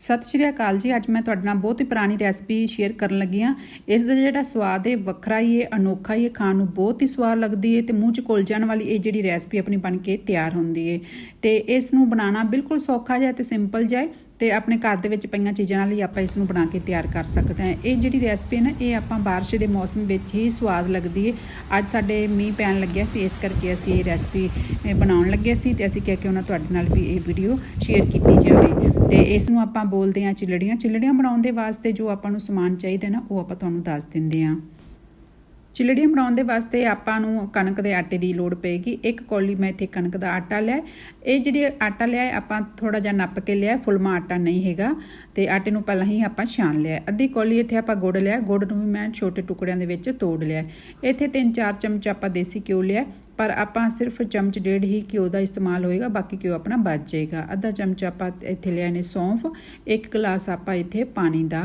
ਸਤਿ ਸ਼੍ਰੀ ਅਕਾਲ ਜੀ। ਅੱਜ ਮੈਂ ਤੁਹਾਡੇ ਨਾਲ ਬਹੁਤ ਹੀ ਪੁਰਾਣੀ ਰੈਸਪੀ ਸ਼ੇਅਰ ਕਰਨ ਲੱਗੀ ਹਾਂ। ਇਸ ਦਾ ਜਿਹੜਾ ਸਵਾਦ ਹੈ, ਵੱਖਰਾ ਹੀ ਹੈ, ਅਨੋਖਾ ਹੀ ਹੈ, ਖਾਣ ਨੂੰ ਬਹੁਤ ਹੀ ਸਵਾਦ ਲੱਗਦੀ ਹੈ ਤੇ ਮੂੰਹ 'ਚ ਘੁਲ ਜਾਣ ਵਾਲੀ ਇਹ ਜਿਹੜੀ ਰੈਸਪੀ ਆਪਣੀ ਬਣ ਕੇ ਤਿਆਰ ਹੁੰਦੀ ਹੈ। ਤੇ ਇਸ ਨੂੰ ਬਣਾਉਣਾ ਬਿਲਕੁਲ ਸੌਖਾ ਜਿਹਾ ਤੇ ਸਿੰਪਲ ਜਿਹਾ ਹੈ ਤੇ ਆਪਣੇ ਘਰ ਦੇ ਵਿੱਚ ਪਈਆਂ ਚੀਜ਼ਾਂ ਨਾਲ ਹੀ ਆਪਾਂ ਇਸ ਨੂੰ ਬਣਾ ਕੇ ਤਿਆਰ ਕਰ ਸਕਦੇ ਹਾਂ। ਇਹ ਜਿਹੜੀ ਰੈਸਪੀ ਹੈ ਨਾ, ਇਹ ਆਪਾਂ ਬਾਰਿਸ਼ ਦੇ ਮੌਸਮ ਵਿੱਚ ਹੀ ਸਵਾਦ ਲੱਗਦੀ ਹੈ। ਅੱਜ ਸਾਡੇ ਮੀਂਹ ਪੈਣ ਲੱਗਿਆ ਸੀ, ਇਸ ਕਰਕੇ ਅਸੀਂ ਇਹ ਰੈਸਪੀ ਬਣਾਉਣ ਲੱਗੇ ਸੀ ਤੇ ਅਸੀਂ ਕਿਹਾ ਕਿ ਉਹਨਾਂ ਤੁਹਾਡੇ ਨਾਲ ਵੀ ਇਹ ਵੀਡੀਓ ਸ਼ੇਅਰ ਕੀਤੀ ਜਾਵੇ। ਤੇ ਇਸ ਨੂੰ ਆਪਾਂ ਬੋਲਦੇ ਹਾਂ ਚਿਲੜੀਆਂ। ਚਿਲੜੀਆਂ ਬਣਾਉਣ ਦੇ ਵਾਸਤੇ ਜੋ ਆਪਾਂ ਨੂੰ ਸਮਾਨ ਚਾਹੀਦਾ ਨਾ, ਉਹ ਆਪਾਂ ਤੁਹਾਨੂੰ ਦੱਸ ਦਿੰਦੇ ਹਾਂ। ਚਿਲੜੀਆਂ ਬਣਾਉਣ ਦੇ ਵਾਸਤੇ ਆਪਾਂ ਨੂੰ ਕਣਕ ਦੇ ਆਟੇ ਦੀ ਲੋੜ ਪਏਗੀ। ਇੱਕ ਕੌਲੀ ਮੈਂ ਇੱਥੇ ਕਣਕ ਦਾ ਆਟਾ ਲਿਆ ਇਹ ਜਿਹੜੀ ਆਟਾ ਲਿਆ ਆਪਾਂ ਥੋੜਾ ਜਿਹਾ ਨੱਪ ਕੇ ਲਿਆ ਫੁਲਮਾ ਆਟਾ ਨਹੀਂ ਹੈਗਾ ਤੇ ਆਟੇ ਨੂੰ ਪਹਿਲਾਂ ਹੀ ਆਪਾਂ ਛਾਣ ਲਿਆ ਅੱਧੀ ਕੌਲੀ ਇੱਥੇ ਆਪਾਂ ਗੁੜ ਲਿਆ ਗੁੜ ਨੂੰ ਵੀ ਮੈਂ ਛੋਟੇ ਟੁਕੜਿਆਂ ਦੇ ਵਿੱਚ ਤੋੜ ਲਿਆ ਇੱਥੇ 3-4 ਚਮਚ ਆਪਾਂ ਦੇਸੀ ਘਿਓ ਲਿਆ ਪਰ ਆਪਾਂ ਸਿਰਫ ਚਮਚ ਡੇਢ ਹੀ ਘਿਓ ਦਾ ਇਸਤੇਮਾਲ ਹੋਏਗਾ, ਬਾਕੀ ਘਿਓ ਆਪਣਾ ਬਚ ਜਾਏਗਾ। ਅੱਧਾ ਚਮਚ ਆਪਾਂ ਇੱਥੇ ਲਿਆ ਨੇ ਸੌਂਫ। ਇੱਕ ਗਲਾਸ ਆਪਾਂ ਇੱਥੇ ਪਾਣੀ ਦਾ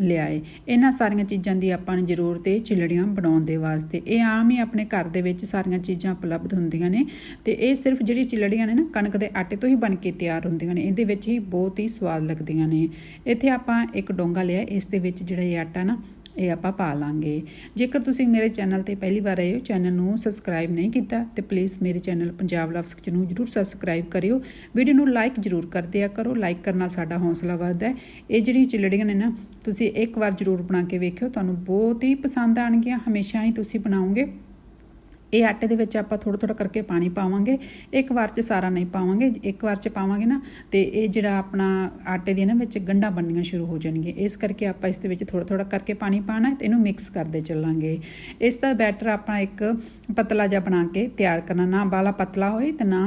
ਲਿਆਏ। ਇਹਨਾਂ ਸਾਰੀਆਂ ਚੀਜ਼ਾਂ ਦੀ ਆਪਾਂ ਨੂੰ ਜ਼ਰੂਰਤ ਹੈ ਚਿਲੜੀਆਂ ਬਣਾਉਣ ਦੇ ਵਾਸਤੇ। ਇਹ ਆਮ ਹੀ ਆਪਣੇ ਘਰ ਦੇ ਵਿੱਚ ਸਾਰੀਆਂ ਚੀਜ਼ਾਂ ਉਪਲਬਧ ਹੁੰਦੀਆਂ ਨੇ ਤੇ ਇਹ ਸਿਰਫ ਜਿਹੜੀ ਚਿਲੜੀਆਂ ਨੇ ਨਾ, ਕਣਕ ਦੇ ਆਟੇ ਤੋਂ ਹੀ ਬਣ ਕੇ ਤਿਆਰ ਹੁੰਦੀਆਂ ਨੇ। ਇਹਦੇ ਵਿੱਚ ਹੀ ਬਹੁਤ ਹੀ ਸਵਾਦ ਲੱਗਦੀਆਂ ਨੇ। ਇੱਥੇ ਆਪਾਂ ਇੱਕ ਡੋਂਗਾ ਲਿਆ, ਇਸ ਦੇ ਵਿੱਚ ਜਿਹੜਾ ਇਹ ਆਟਾ ਨਾ ਇਹ ਆਪਾਂ ਪਾ ਲਾਂਗੇ। ਜੇਕਰ ਤੁਸੀਂ ਮੇਰੇ ਚੈਨਲ ਤੇ ਪਹਿਲੀ ਵਾਰ ਆਏ ਹੋ, ਚੈਨਲ ਨੂੰ ਸਬਸਕ੍ਰਾਈਬ ਨਹੀਂ ਕੀਤਾ, ਤੇ ਪਲੀਜ਼ ਮੇਰੇ ਚੈਨਲ ਪੰਜਾਬ ਲਵਸ ਨੂੰ ਜਰੂਰ ਸਬਸਕ੍ਰਾਈਬ ਕਰਿਓ। ਵੀਡੀਓ ਨੂੰ ਲਾਈਕ ਜਰੂਰ ਕਰ ਦਿਆ ਕਰੋ। ਲਾਈਕ ਕਰਨਾ ਸਾਡਾ ਹੌਸਲਾ ਵੱਧਦਾ ਹੈ। ਇਹ ਜਿਹੜੀ ਚਿਲੜੀਆਂ ਨੇ ਨਾ, ਤੁਸੀਂ ਇੱਕ ਵਾਰ ਜਰੂਰ ਬਣਾ ਕੇ ਵੇਖਿਓ। ਤੁਹਾਨੂੰ ਬਹੁਤ ਹੀ ਪਸੰਦ ਆਣਗੀਆਂ ਹਮੇਸ਼ਾ ਹੀ ਤੁਸੀਂ ਬਣਾਓਗੇ। ਇਹ ਆਟੇ ਦੇ ਵਿੱਚ ਆਪਾਂ ਥੋੜਾ ਥੋੜਾ ਕਰਕੇ ਪਾਣੀ ਪਾਵਾਂਗੇ। ਇੱਕ ਵਾਰ 'ਚ ਸਾਰਾ ਨਹੀਂ ਪਾਵਾਂਗੇ, ਇੱਕ ਵਾਰ 'ਚ ਪਾਵਾਂਗੇ ਨਾ, ਤੇ ਇਹ ਜਿਹੜਾ ਆਪਣਾ ਆਟੇ ਦੀ ਨਾ ਵਿੱਚ ਗੰਢਾਂ ਬਣਨੀਆਂ ਸ਼ੁਰੂ ਹੋ ਜਾਣਗੀਆਂ। ਇਸ ਕਰਕੇ ਆਪਾਂ ਇਸ ਦੇ ਵਿੱਚ ਥੋੜਾ ਥੋੜਾ ਕਰਕੇ ਪਾਣੀ ਪਾਣਾ ਤੇ ਇਹਨੂੰ ਮਿਕਸ ਕਰਦੇ ਚੱਲਾਂਗੇ। ਇਸ ਦਾ ਬੈਟਰ ਆਪਾਂ ਇੱਕ ਪਤਲਾ ਜਿਹਾ ਬਣਾ ਕੇ ਤਿਆਰ ਕਰਨਾ। ਨਾ ਬਾਲਾ ਪਤਲਾ ਹੋਏ ਤੇ ਨਾ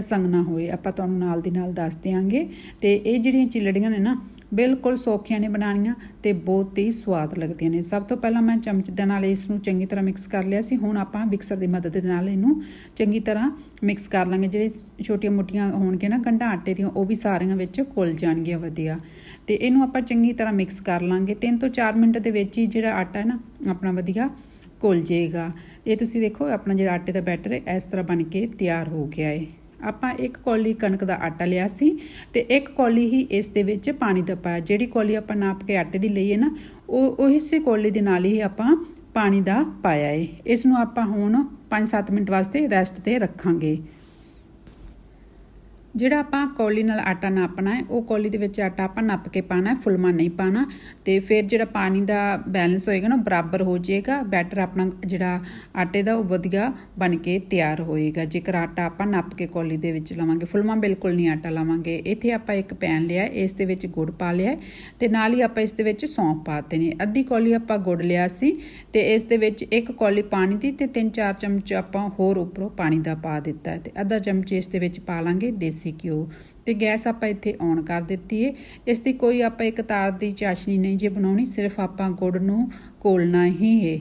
ਸੰਗਣਾ ਹੋਏ। ਆਪਾਂ ਤੁਹਾਨੂੰ ਨਾਲ ਦੀ ਨਾਲ ਦੱਸ ਦਿਆਂਗੇ। ਤੇ ਇਹ ਜਿਹੜੀਆਂ ਚਿਲੜੀਆਂ ਨੇ ਨਾ, ਬਿਲਕੁਲ ਸੌਖੀਆਂ ਨੇ ਬਣਾਉਣੀਆਂ ਤੇ ਬਹੁਤ ਹੀ ਸਵਾਦ ਲੱਗਦੀਆਂ ਨੇ। ਸਭ ਤੋਂ ਪਹਿਲਾਂ ਮੈਂ ਚਮਚ ਦੇ ਨਾਲ ਇਸ ਨੂੰ ਚੰਗੀ ਤਰ੍ਹਾਂ ਮਿਕਸ ਕਰ ਲਿਆ ਸੀ। ਹੁਣ ਆਪਾਂ ਮਿਕਸਰ ਦੇ ਮਦਦ ਦੇ ਨਾਲ ਇਹਨੂੰ ਚੰਗੀ ਤਰ੍ਹਾਂ ਮਿਕਸ ਕਰ ਲਾਂਗੇ। ਜਿਹੜੇ ਛੋਟੀਆਂ ਮੋਟੀਆਂ ਹੋਣਗੀਆਂ ਨਾ, ਗੰਢਾਂ ਆਟੇ ਦੀਆਂ, ਉਹ ਵੀ ਸਾਰੀਆਂ ਵਿੱਚ ਘੁਲ ਜਾਣਗੀਆਂ ਵਧੀਆ। ਤੇ ਇਹਨੂੰ ਆਪਾਂ ਚੰਗੀ ਤਰ੍ਹਾਂ ਮਿਕਸ ਕਰ ਲਾਂਗੇ। 3 ਤੋਂ 4 ਮਿੰਟ ਦੇ ਵਿੱਚ ਹੀ ਜਿਹੜਾ ਆਟਾ ਹੈ ਨਾ, ਆਪਣਾ ਵਧੀਆ ਘੁਲ ਜਾਏਗਾ। ਇਹ ਤੁਸੀਂ ਵੇਖੋ, ਆਪਣਾ ਜਿਹੜਾ ਆਟੇ ਦਾ ਬੈਟਰ ਹੈ, ਇਸ ਤਰ੍ਹਾਂ ਬਣ ਕੇ ਤਿਆਰ ਹੋ ਗਿਆ ਹੈ ਆਪਾਂ ਇੱਕ ਕੌਲੀ ਕਣਕ ਦਾ ਆਟਾ ਲਿਆ ਸੀ ਤੇ ਇੱਕ ਕੌਲੀ ਹੀ ਇਸ ਦੇ ਵਿੱਚ ਪਾਣੀ ਦਾ ਪਾਇਆ। ਜਿਹੜੀ ਕੌਲੀ ਆਪਾਂ ਨਾਪ ਕੇ ਆਟੇ ਦੀ ਲਈ ਹੈ ਨਾ, ਉਹ ਉਸੇ ਕੌਲੀ ਦੇ ਨਾਲ ਹੀ ਆਪਾਂ ਪਾਣੀ ਦਾ ਪਾਇਆ ਏ। ਇਸ ਨੂੰ ਆਪਾਂ ਹੁਣ 5-7 ਮਿੰਟ ਵਾਸਤੇ ਰੈਸਟ ਤੇ ਰੱਖਾਂਗੇ। ਜਿਹੜਾ ਆਪਾਂ ਕੌਲੀ ਨਾਲ ਆਟਾ ਨਾਪਣਾ ਹੈ, ਉਹ ਕੌਲੀ ਦੇ ਵਿੱਚ ਆਟਾ ਆਪਾਂ ਨੱਪ ਕੇ ਪਾਣਾ ਹੈ ਫੁੱਲਮਾ ਨਹੀਂ ਪਾਣਾ ਤੇ ਫਿਰ ਜਿਹੜਾ ਪਾਣੀ ਦਾ ਬੈਲੈਂਸ ਹੋਏਗਾ ਨਾ ਬਰਾਬਰ ਹੋ ਜਾਏਗਾ। ਬੈਟਰ ਆਪਣਾ ਜਿਹੜਾ ਆਟੇ ਦਾ, ਉਹ ਵਧੀਆ ਬਣ ਕੇ ਤਿਆਰ ਹੋਏਗਾ। ਜੇਕਰ ਆਟਾ ਆਪਾਂ ਨੱਪ ਕੇ ਕੌਲੀ ਦੇ ਵਿੱਚ ਲਾਵਾਂਗੇ ਫੁਲਮਾ ਬਿਲਕੁਲ ਨਹੀਂ ਆਟਾ ਲਾਵਾਂਗੇ। ਇੱਥੇ ਆਪਾਂ ਇੱਕ ਪੈਨ ਲਿਆ ਇਸ ਦੇ ਵਿੱਚ ਗੁੜ ਪਾ ਲਿਆ ਤੇ ਨਾਲ ਹੀ ਆਪਾਂ ਇਸ ਦੇ ਵਿੱਚ ਸੌਂਫ ਪਾਤੇ ਨੇ। ਅੱਧੀ ਕੌਲੀ ਆਪਾਂ ਗੁੜ ਲਿਆ ਸੀ ਤੇ ਇਸ ਦੇ ਵਿੱਚ ਇੱਕ ਕੌਲੀ ਪਾਣੀ ਦੀ ਤੇ 3-4 ਚਮਚ ਆਪਾਂ ਹੋਰ ਉੱਪਰੋਂ ਪਾਣੀ ਦਾ ਪਾ ਦਿੱਤਾ ਤੇ ਅੱਧਾ ਚਮਚ ਇਸ ਦੇ ਵਿੱਚ ਪਾ ਲਾਂਗੇ ਦੇਸੀ ਦੇਸੀ ਘਿਓ ਤੇ ਗੈਸ ਆਪਾਂ ਇੱਥੇ ਔਨ ਕਰ ਦਿੱਤੀ ਏ। ਇਸ ਦੀ ਕੋਈ ਆਪਾਂ ਇੱਕ ਤਾਰ ਦੀ ਚਾਸ਼ਨੀ ਨਹੀਂ ਜੇ ਬਣਾਉਣੀ, ਸਿਰਫ ਆਪਾਂ ਗੁੜ ਨੂੰ ਕੋਲਣਾ ਹੀ ਏ।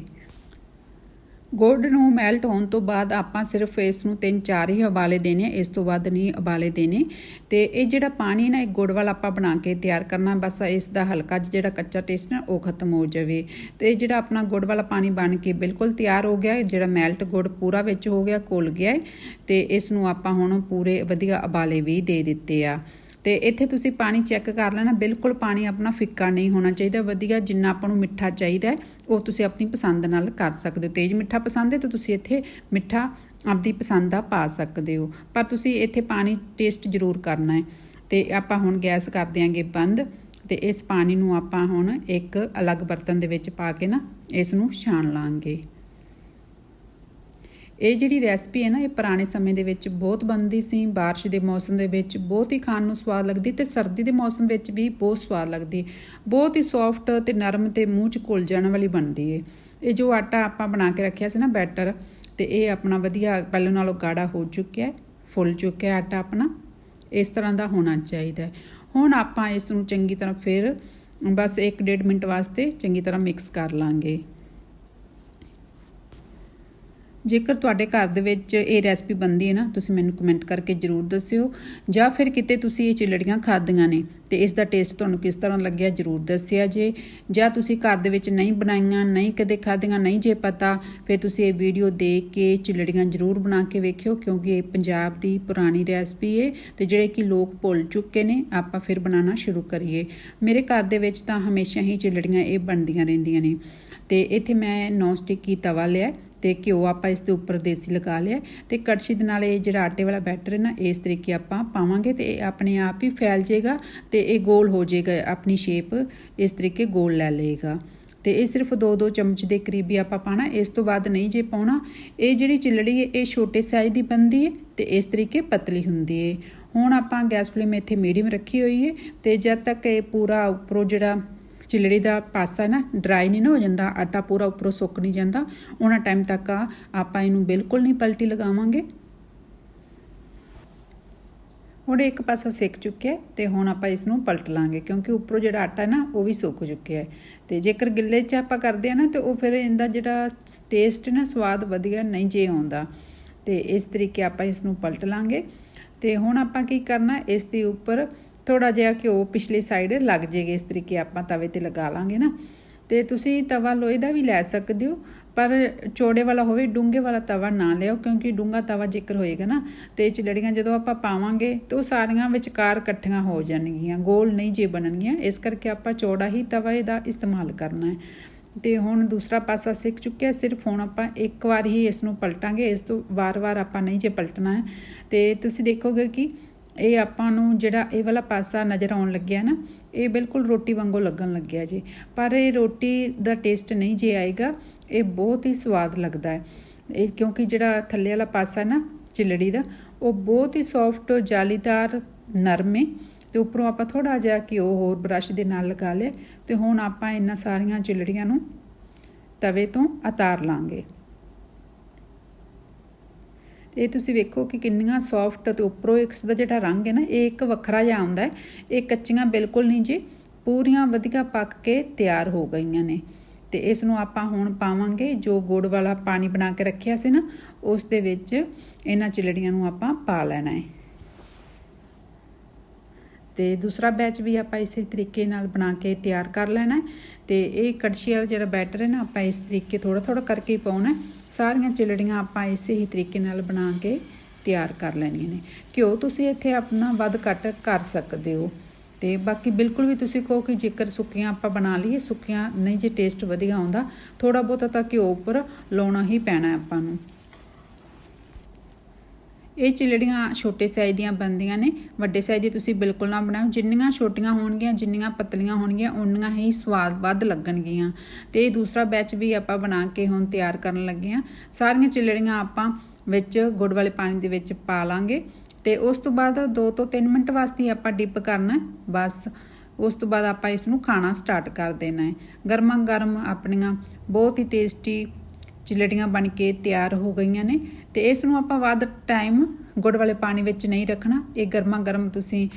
ਗੁੜ ਨੂੰ ਮੈਲਟ ਹੋਣ ਤੋਂ ਬਾਅਦ ਆਪਾਂ ਸਿਰਫ ਇਸ ਨੂੰ ਤਿੰਨ ਚਾਰ ਹੀ ਉਬਾਲੇ ਦੇਣੇ ਇਸ ਤੋਂ ਵੱਧ ਨਹੀਂ ਉਬਾਲੇ ਦੇਣੇ। ਤੇ ਇਹ ਜਿਹੜਾ ਪਾਣੀ ਨਾ, ਇਹ ਗੁੜ ਵਾਲਾ ਆਪਾਂ ਬਣਾ ਕੇ ਤਿਆਰ ਕਰਨਾ, ਬਸ ਇਸ ਦਾ ਹਲਕਾ ਜਿਹੜਾ ਕੱਚਾ ਟੇਸਟ ਨਾ, ਉਹ ਖਤਮ ਹੋ ਜਾਵੇ। ਤੇ ਜਿਹੜਾ ਆਪਣਾ ਗੁੜ ਵਾਲਾ ਪਾਣੀ ਬਣ ਕੇ ਬਿਲਕੁਲ ਤਿਆਰ ਹੋ ਗਿਆ ਜਿਹੜਾ ਮੈਲਟ ਗੁੜ ਪੂਰਾ ਵਿੱਚ ਹੋ ਗਿਆ, ਘੁਲ ਗਿਆ ਤੇ ਇਸ ਨੂੰ ਆਪਾਂ ਹੁਣ ਪੂਰੇ ਵਧੀਆ ਉਬਾਲੇ ਵੀ ਦੇ ਦਿੱਤੇ ਆ। ਤੇ ਇੱਥੇ ਤੁਸੀਂ ਪਾਣੀ ਚੈੱਕ ਕਰ ਲੈਣਾ, ਬਿਲਕੁਲ ਪਾਣੀ ਆਪਣਾ ਫਿੱਕਾ ਨਹੀਂ ਹੋਣਾ ਚਾਹੀਦਾ, ਵਧੀਆ ਜਿੰਨਾ ਆਪਾਂ ਨੂੰ ਮਿੱਠਾ ਚਾਹੀਦਾ ਉਹ ਤੁਸੀਂ ਆਪਣੀ ਪਸੰਦ ਨਾਲ ਕਰ ਸਕਦੇ ਹੋ। ਤੇਜ਼ ਮਿੱਠਾ ਪਸੰਦ ਹੈ ਤਾਂ ਤੁਸੀਂ ਇੱਥੇ ਮਿੱਠਾ ਆਪਦੀ ਪਸੰਦ ਦਾ ਪਾ ਸਕਦੇ ਹੋ। ਪਰ ਤੁਸੀਂ ਇੱਥੇ ਪਾਣੀ ਟੇਸਟ ਜ਼ਰੂਰ ਕਰਨਾ ਹੈ। ਤੇ ਆਪਾਂ ਹੁਣ ਗੈਸ ਕਰ ਦਿਆਂਗੇ ਬੰਦ ਤੇ ਇਸ ਪਾਣੀ ਨੂੰ ਆਪਾਂ ਹੁਣ ਇੱਕ ਅਲੱਗ ਬਰਤਨ ਦੇ ਵਿੱਚ ਪਾ ਕੇ ਨਾ, ਇਸ ਨੂੰ ਛਾਣ ਲਾਂਗੇ। ਇਹ ਜਿਹੜੀ ਰੈਸਪੀ ਹੈ ਨਾ ਇਹ ਪੁਰਾਣੇ ਸਮੇਂ ਦੇ ਵਿੱਚ ਬਹੁਤ ਬਣਦੀ ਸੀ بارش ਦੇ ਮੌਸਮ ਦੇ ਵਿੱਚ ਬਹੁਤ ਹੀ ਖਾਣ ਨੂੰ ਸਵਾਦ ਲੱਗਦੀ ਤੇ ਸਰਦੀ ਦੇ ਮੌਸਮ ਵਿੱਚ ਵੀ ਬਹੁਤ ਸਵਾਦ ਲੱਗਦੀ ਬਹੁਤ ਹੀ ਸੌਫਟ ਤੇ ਨਰਮ ਤੇ ਮੂੰਹ 'ਚ ਘੁਲ ਜਾਣ ਵਾਲੀ ਬਣਦੀ ਹੈ ਇਹ ਜੋ ਆਟਾ ਆਪਾਂ ਬਣਾ ਕੇ ਰੱਖਿਆ ਸੀ ਨਾ ਬੈਟਰ ਤੇ ਇਹ ਆਪਣਾ ਵਧੀਆ ਪਹਿਲਾਂ ਨਾਲੋਂ ਗਾੜਾ ਹੋ ਚੁੱਕਿਆ ਹੈ ਫੁੱਲ ਚੁੱਕਿਆ ਆਟਾ ਆਪਣਾ ਇਸ ਤਰ੍ਹਾਂ ਦਾ ਹੋਣਾ ਚਾਹੀਦਾ ਹੁਣ ਆਪਾਂ ਇਸ ਨੂੰ ਚੰਗੀ ਤਰ੍ਹਾਂ ਫਿਰ ਬਸ 1.5 ਮਿੰਟ ਵਾਸਤੇ ਚੰਗੀ ਤਰ੍ਹਾਂ ਮਿਕਸ ਕਰ ਲਾਂਗੇ ਜੇਕਰ ਤੁਹਾਡੇ ਘਰ ਦੇ ਵਿੱਚ ਇਹ ਰੈਸਪੀ ਬਣਦੀ ਹੈ ਨਾ, ਤੁਸੀਂ ਮੈਨੂੰ ਕਮੈਂਟ ਕਰਕੇ ਜਰੂਰ ਦੱਸਿਓ। ਜਾਂ ਫਿਰ ਕਿਤੇ ਤੁਸੀਂ ਇਹ ਚਿਲੜੀਆਂ ਖਾਧੀਆਂ ਨੇ ਤੇ ਇਸ ਦਾ ਟੇਸਟ ਤੁਹਾਨੂੰ ਕਿਸ ਤਰ੍ਹਾਂ ਲੱਗਿਆ ਜਰੂਰ ਦੱਸਿਆ ਜੇ। ਜਾਂ ਤੁਸੀਂ ਘਰ ਦੇ ਵਿੱਚ ਨਹੀਂ ਬਣਾਈਆਂ, ਨਹੀਂ ਕਦੇ ਖਾਧੀਆਂ, ਨਹੀਂ ਜੇ ਪਤਾ, ਫਿਰ ਤੁਸੀਂ ਇਹ ਵੀਡੀਓ ਦੇਖ ਕੇ ਚਿਲੜੀਆਂ ਜਰੂਰ ਬਣਾ ਕੇ ਵੇਖਿਓ, ਕਿਉਂਕਿ ਇਹ ਪੰਜਾਬ ਦੀ ਪੁਰਾਣੀ ਰੈਸਪੀ ਹੈ ਤੇ ਜਿਹੜੇ ਕਿ ਲੋਕ ਭੁੱਲ ਚੁੱਕੇ ਨੇ, ਆਪਾਂ ਫਿਰ ਬਣਾਉਣਾ ਸ਼ੁਰੂ ਕਰੀਏ। ਮੇਰੇ ਘਰ ਦੇ ਵਿੱਚ ਤਾਂ ਹਮੇਸ਼ਾ ਹੀ ਚਿਲੜੀਆਂ ਇਹ ਬਣਦੀਆਂ ਰਹਿੰਦੀਆਂ ਨੇ। ਤੇ ਇੱਥੇ ਮੈਂ ਨੌਨ ਸਟਿਕੀ ਤਵਾ ਲਿਆ। ਤੇ ਘਿਓ ਆਪਾਂ ਇਸ ਦੇ ਉੱਪਰ ਦੇਸੀ ਲਗਾ ਲਿਆ ਤੇ ਕੜਛੀ ਦੇ ਨਾਲ ਇਹ ਜਿਹੜਾ ਆਟੇ ਵਾਲਾ ਬੈਟਰ ਹੈ ਨਾ, ਇਸ ਤਰੀਕੇ ਆਪਾਂ ਪਾਵਾਂਗੇ ਤੇ ਇਹ ਆਪਣੇ ਆਪ ਹੀ ਫੈਲ ਜਾਏਗਾ ਤੇ ਇਹ ਗੋਲ ਹੋ ਜਾਏਗਾ, ਆਪਣੀ ਸ਼ੇਪ ਇਸ ਤਰੀਕੇ ਗੋਲ ਲੈ ਲਏਗਾ। ਤੇ ਇਹ ਸਿਰਫ 2-2 ਚਮਚ ਦੇ ਕਰੀਬ ਹੀ ਆਪਾਂ ਪਾਣਾ ਇਸ ਤੋਂ ਬਾਅਦ ਨਹੀਂ ਜੇ ਪਾਉਣਾ, ਇਹ ਜਿਹੜੀ ਚਿਲੜੀ ਹੈ, ਇਹ ਛੋਟੇ ਸਾਈਜ਼ ਦੀ ਬਣਦੀ ਹੈ ਤੇ ਇਸ ਤਰੀਕੇ ਪਤਲੀ ਹੁੰਦੀ ਹੈ। ਹੁਣ ਆਪਾਂ ਗੈਸ ਫਲੇਮ ਇੱਥੇ ਮੀਡੀਅਮ ਰੱਖੀ ਹੋਈ ਹੈ ਤੇ ਜਦ ਤੱਕ ਇਹ ਪੂਰਾ ਉੱਪਰੋਂ ਜਿਹੜਾ ਚਿਲੜੀ ਦਾ ਪਾਸਾ ਨਾ ਡਰਾਈ ਨਹੀਂ ਨਾ ਹੋ ਜਾਂਦਾ, ਆਟਾ ਪੂਰਾ ਉੱਪਰੋਂ ਸੁੱਕ ਨਹੀਂ ਜਾਂਦਾ, ਉਹਨਾਂ ਟਾਈਮ ਤੱਕ ਆਪਾਂ ਇਹਨੂੰ ਬਿਲਕੁਲ ਨਹੀਂ ਪਲਟੀ ਲਗਾਵਾਂਗੇ। ਹੁਣ ਇੱਕ ਪਾਸਾ ਸਿੱਕ ਚੁੱਕਿਆ ਤੇ ਹੁਣ ਆਪਾਂ ਇਸ ਨੂੰ ਪਲਟ ਲਾਂਗੇ, ਕਿਉਂਕਿ ਉੱਪਰੋਂ ਜਿਹੜਾ ਆਟਾ ਨਾ, ਉਹ ਵੀ ਸੁੱਕ ਚੁੱਕਿਆ ਹੈ। ਤੇ ਜੇਕਰ ਗਿੱਲੇ 'ਚ ਆਪਾਂ ਕਰਦੇ ਆ ਨਾ, ਤੇ ਉਹ ਫਿਰ ਇਹਦਾ ਜਿਹੜਾ ਟੇਸਟ ਨਾ, ਸਵਾਦ ਵਧੀਆ ਨਹੀਂ ਜੇ ਆਉਂਦਾ। ਤੇ ਇਸ ਤਰੀਕੇ ਆਪਾਂ ਇਸ ਨੂੰ ਪਲਟ ਲਾਂਗੇ। ਤੇ ਹੁਣ ਆਪਾਂ ਕੀ ਕਰਨਾ, ਇਸ ਦੇ ਉੱਪਰ ਥੋੜਾ ਜਿਹਾ ਘਿਓ ਪਿਛਲੇ ਸਾਈਡ ਲੱਗ ਜੇਗੇ ਇਸ ਤਰੀਕੇ ਆਪਾਂ ਤਵੇ ਤੇ ਲਗਾ ਲਾਂਗੇ ਨਾ। ਤੇ ਤੁਸੀਂ ਤਵਾ ਲੋਹੇ ਦਾ ਵੀ ਲੈ ਸਕਦੇ ਹੋ, ਪਰ ਚੌੜੇ ਵਾਲਾ ਹੋਵੇ, ਡੂੰਘੇ ਵਾਲਾ ਤਵਾ ਨਾ ਲਿਓ ਕਿਉਂਕਿ ਡੂੰਘਾ ਤਵਾ ਜੇਕਰ ਹੋਏਗਾ ਨਾ, ਤੇ ਚਿਲੜੀਆਂ ਜਦੋਂ ਆਪਾਂ ਪਾਵਾਂਗੇ, ਤਾਂ ਉਹ ਸਾਰੀਆਂ ਵਿਚਕਾਰ ਇਕੱਠੀਆਂ ਹੋ ਜਾਣਗੀਆਂ, ਗੋਲ ਨਹੀਂ ਜੇ ਬਣਨਗੀਆਂ। ਇਸ ਕਰਕੇ ਆਪਾਂ ਚੌੜਾ ਹੀ ਤਵਾ ਇਹਦਾ ਇਸਤੇਮਾਲ ਕਰਨਾ ਹੈ। ਤੇ ਹੁਣ ਦੂਸਰਾ ਪਾਸਾ ਸਿੱਖ ਚੁੱਕਿਆ, ਸਿਰਫ ਹੁਣ ਆਪਾਂ ਇੱਕ ਵਾਰ ਹੀ ਇਸ ਨੂੰ ਪਲਟਾਂਗੇ, ਇਸ ਤੋਂ ਵਾਰ-ਵਾਰ ਆਪਾਂ ਨਹੀਂ ਜੇ ਪਲਟਣਾ ਹੈ। ਤੇ ਤੁਸੀਂ ਦੇਖੋਗੇ ਕਿ ਇਹ ਆਪਾਂ ਨੂੰ ਜਿਹੜਾ ਇਹ ਵਾਲਾ ਪਾਸਾ ਨਜ਼ਰ ਆਉਣ ਲੱਗਿਆ ਨਾ, ਇਹ ਬਿਲਕੁਲ ਰੋਟੀ ਵਾਂਗੂ ਲੱਗਣ ਲੱਗਿਆ ਜੀ। ਪਰ ਇਹ ਰੋਟੀ ਦਾ ਟੇਸਟ ਨਹੀਂ ਜੇ ਆਏਗਾ, ਇਹ ਬਹੁਤ ਹੀ ਸਵਾਦ ਲੱਗਦਾ ਹੈ। ਇਹ ਕਿਉਂਕਿ ਜਿਹੜਾ ਥੱਲੇ ਵਾਲਾ ਪਾਸਾ ਨਾ, ਚਿਲੜੀ ਦਾ, ਉਹ ਬਹੁਤ ਹੀ ਸੌਫਟ ਜਾਲੀਦਾਰ, ਨਰਮ ਹੈ ਤੇ ਉੱਪਰੋਂ ਆਪਾਂ ਥੋੜਾ ਜਿਹਾ ਘਿਓ ਹੋਰ ਬ੍ਰਸ਼ ਦੇ ਨਾਲ ਲਗਾ ਲਿਆ ਤੇ ਹੁਣ ਆਪਾਂ ਇਹਨਾਂ ਸਾਰੀਆਂ ਚਿਲੜੀਆਂ ਨੂੰ ਤਵੇ ਤੋਂ ਉਤਾਰ ਲਾਂਗੇ। ਇਹ ਤੁਸੀਂ ਵੇਖੋ ਕਿ ਕਿੰਨੀਆਂ ਸੌਫਟ ਤੇ ਉੱਪਰੋਂ ਇਸ ਦਾ ਜਿਹੜਾ ਰੰਗ ਹੈ ਨਾ, ਇਹ ਇੱਕ ਵੱਖਰਾ ਜਿਹਾ ਆਉਂਦਾ ਹੈ। ਇਹ ਕੱਚੀਆਂ ਬਿਲਕੁਲ ਨਹੀਂ ਜੀ, ਪੂਰੀਆਂ ਵਧੀਆ ਪੱਕ ਕੇ ਤਿਆਰ ਹੋ ਗਈਆਂ ਨੇ। ਤੇ ਇਸ ਨੂੰ ਆਪਾਂ ਹੁਣ ਪਾਵਾਂਗੇ, ਜੋ ਗੁੜ ਵਾਲਾ ਪਾਣੀ ਬਣਾ ਕੇ ਰੱਖਿਆ ਸੀ ਨਾ, ਉਸ ਦੇ ਵਿੱਚ ਇਹਨਾਂ ਚਿਲੜੀਆਂ ਨੂੰ ਆਪਾਂ ਪਾ ਲੈਣਾ ਹੈ। ਤੇ ਦੂਸਰਾ ਬੈਚ ਵੀ ਆਪਾਂ ਇਸੇ ਤਰੀਕੇ ਨਾਲ ਬਣਾ ਕੇ ਤਿਆਰ ਕਰ ਲੈਣਾ ਤੇ ਇਹ ਕੜਛੀ ਵਾਲਾ ਜਿਹੜਾ ਬੈਟਰ ਹੈ ਨਾ, ਆਪਾਂ ਇਸ ਤਰੀਕੇ ਥੋੜਾ ਥੋੜਾ ਕਰਕੇ ਹੀ ਪਾਉਣਾ ਸਾਰੀਆਂ ਚਿਲੜੀਆਂ ਆਪਾਂ ਇਸੇ ਹੀ ਤਰੀਕੇ ਨਾਲ ਬਣਾ ਕੇ ਤਿਆਰ ਕਰ ਲੈਣੀਆਂ ਨੇ। ਘਿਓ ਤੁਸੀਂ ਇੱਥੇ ਆਪਣਾ ਵੱਧ ਘੱਟ ਕਰ ਸਕਦੇ ਹੋ। ਤੇ ਬਾਕੀ ਬਿਲਕੁਲ ਵੀ ਤੁਸੀਂ ਕਹੋ ਕਿ ਜੇਕਰ ਸੁੱਕੀਆਂ ਆਪਾਂ ਬਣਾ ਲਈਏ, ਸੁੱਕੀਆਂ ਨਹੀਂ ਜੇ ਟੇਸਟ ਵਧੀਆ ਆਉਂਦਾ ਥੋੜਾ ਬਹੁਤਾ ਤਾਂ ਘਿਓ ਉੱਪਰ ਲਾਉਣਾ ਹੀ ਪੈਣਾ ਆਪਾਂ ਨੂੰ। ਇਹ ਚਿਲੜੀਆਂ ਛੋਟੇ ਸਾਈਜ਼ ਦੀਆਂ ਬਣਦੀਆਂ ਨੇ, ਵੱਡੇ ਸਾਈਜ਼ ਦੀ ਤੁਸੀਂ ਬਿਲਕੁਲ ਨਾ ਬਣਾਓ। ਜਿੰਨੀਆਂ ਛੋਟੀਆਂ ਹੋਣਗੀਆਂ, ਜਿੰਨੀਆਂ ਪਤਲੀਆਂ ਹੋਣਗੀਆਂ ਉਨੀਆਂ ਹੀ ਸਵਾਦ ਵੱਧ ਲੱਗਣਗੀਆਂ। ਤੇ ਇਹ ਦੂਸਰਾ ਬੈਚ ਵੀ ਆਪਾਂ ਬਣਾ ਕੇ ਹੁਣ ਤਿਆਰ ਕਰਨ ਲੱਗੇ ਆ ਸਾਰੀਆਂ ਚਿਲੜੀਆਂ ਆਪਾਂ ਵਿੱਚ ਗੁੜ ਵਾਲੇ ਪਾਣੀ ਦੇ ਵਿੱਚ ਪਾ ਲਾਂਗੇ। ਤੇ ਉਸ ਤੋਂ ਬਾਅਦ 2 ਤੋਂ 3 ਮਿੰਟ ਵਾਸਤੇ ਆਪਾਂ ਡਿਪ ਕਰਨਾ ਬਸ, ਉਸ ਤੋਂ ਬਾਅਦ ਆਪਾਂ ਇਸ ਨੂੰ ਖਾਣਾ ਸਟਾਰਟ ਕਰ ਦੇਣਾ ਹੈ। ਗਰਮਾ ਗਰਮ ਆਪਣੀਆਂ ਬਹੁਤ ਹੀ ਟੇਸਟੀ ਚਿਲੜੀਆਂ ਬਣ ਕੇ ਤਿਆਰ ਹੋ ਗਈਆਂ ਨੇ ਤੇ ਇਸ ਨੂੰ ਆਪਾਂ ਵੱਧ ਟਾਈਮ ਗੁੜ ਵਾਲੇ ਪਾਣੀ ਵਿੱਚ ਨਹੀਂ ਰੱਖਣਾ। ਇਹ ਗਰਮਾ ਗਰਮ ਤੁਸੀਂ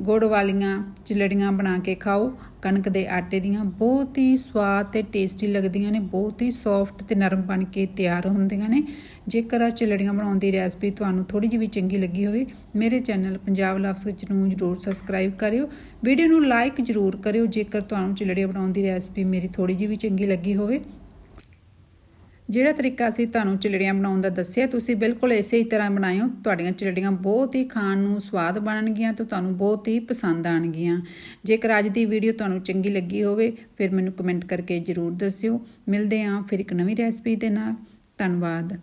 ਗੁੜ ਵਾਲੀਆਂ ਚਿਲੜੀਆਂ ਬਣਾ ਕੇ ਖਾਓ। ਕਣਕ ਦੇ ਆਟੇ ਦੀਆਂ ਬਹੁਤ ਹੀ ਸਵਾਦ ਤੇ ਟੇਸਟੀ ਲੱਗਦੀਆਂ ਨੇ, ਬਹੁਤ ਹੀ ਸੌਫਟ ਤੇ ਨਰਮ ਬਣ ਕੇ ਤਿਆਰ ਹੁੰਦੀਆਂ ਨੇ। ਜੇਕਰ ਆ ਚਿਲੜੀਆਂ ਬਣਾਉਣ ਦੀ ਰੈਸਪੀ ਤੁਹਾਨੂੰ ਥੋੜੀ ਜਿਹੀ ਵੀ ਚੰਗੀ ਲੱਗੀ ਹੋਵੇ, ਮੇਰੇ ਚੈਨਲ ਪੰਜਾਬ ਲਵਸ ਕਿਚਨ ਨੂੰ ਜਰੂਰ ਸਬਸਕ੍ਰਾਈਬ ਕਰਿਓ। ਵੀਡੀਓ ਨੂੰ ਲਾਈਕ ਜਰੂਰ ਕਰਿਓ। ਜੇਕਰ ਤੁਹਾਨੂੰ ਚਿਲੜੀਆਂ ਬਣਾਉਣ ਦੀ ਰੈਸਪੀ ਮੇਰੀ ਥੋੜੀ ਜਿਹੀ ਵੀ ਚੰਗੀ ਲੱਗੀ ਹੋਵੇ ਜਿਹੜਾ ਤਰੀਕਾ ਅਸੀਂ ਤੁਹਾਨੂੰ ਚਿਲੜੀਆਂ ਬਣਾਉਣ ਦਾ ਦੱਸਿਆ, ਤੁਸੀਂ ਬਿਲਕੁਲ ਇਸੇ ਹੀ ਤਰ੍ਹਾਂ ਬਣਾਇਓ। ਤੁਹਾਡੀਆਂ ਚਿਲੜੀਆਂ ਬਹੁਤ ਹੀ ਖਾਣ ਨੂੰ ਸਵਾਦ ਬਣਨਗੀਆਂ ਤੇ ਤੁਹਾਨੂੰ ਬਹੁਤ ਹੀ ਪਸੰਦ ਆਣਗੀਆਂ। ਜੇਕਰ ਅੱਜ ਦੀ ਵੀਡੀਓ ਤੁਹਾਨੂੰ ਚੰਗੀ ਲੱਗੀ ਹੋਵੇ, ਫਿਰ ਮੈਨੂੰ ਕਮੈਂਟ ਕਰਕੇ ਜਰੂਰ ਦੱਸਿਓ। ਮਿਲਦੇ ਆਂ ਫਿਰ ਇੱਕ ਨਵੀਂ ਰੈਸਪੀ ਦੇ ਨਾਲ। ਧੰਨਵਾਦ।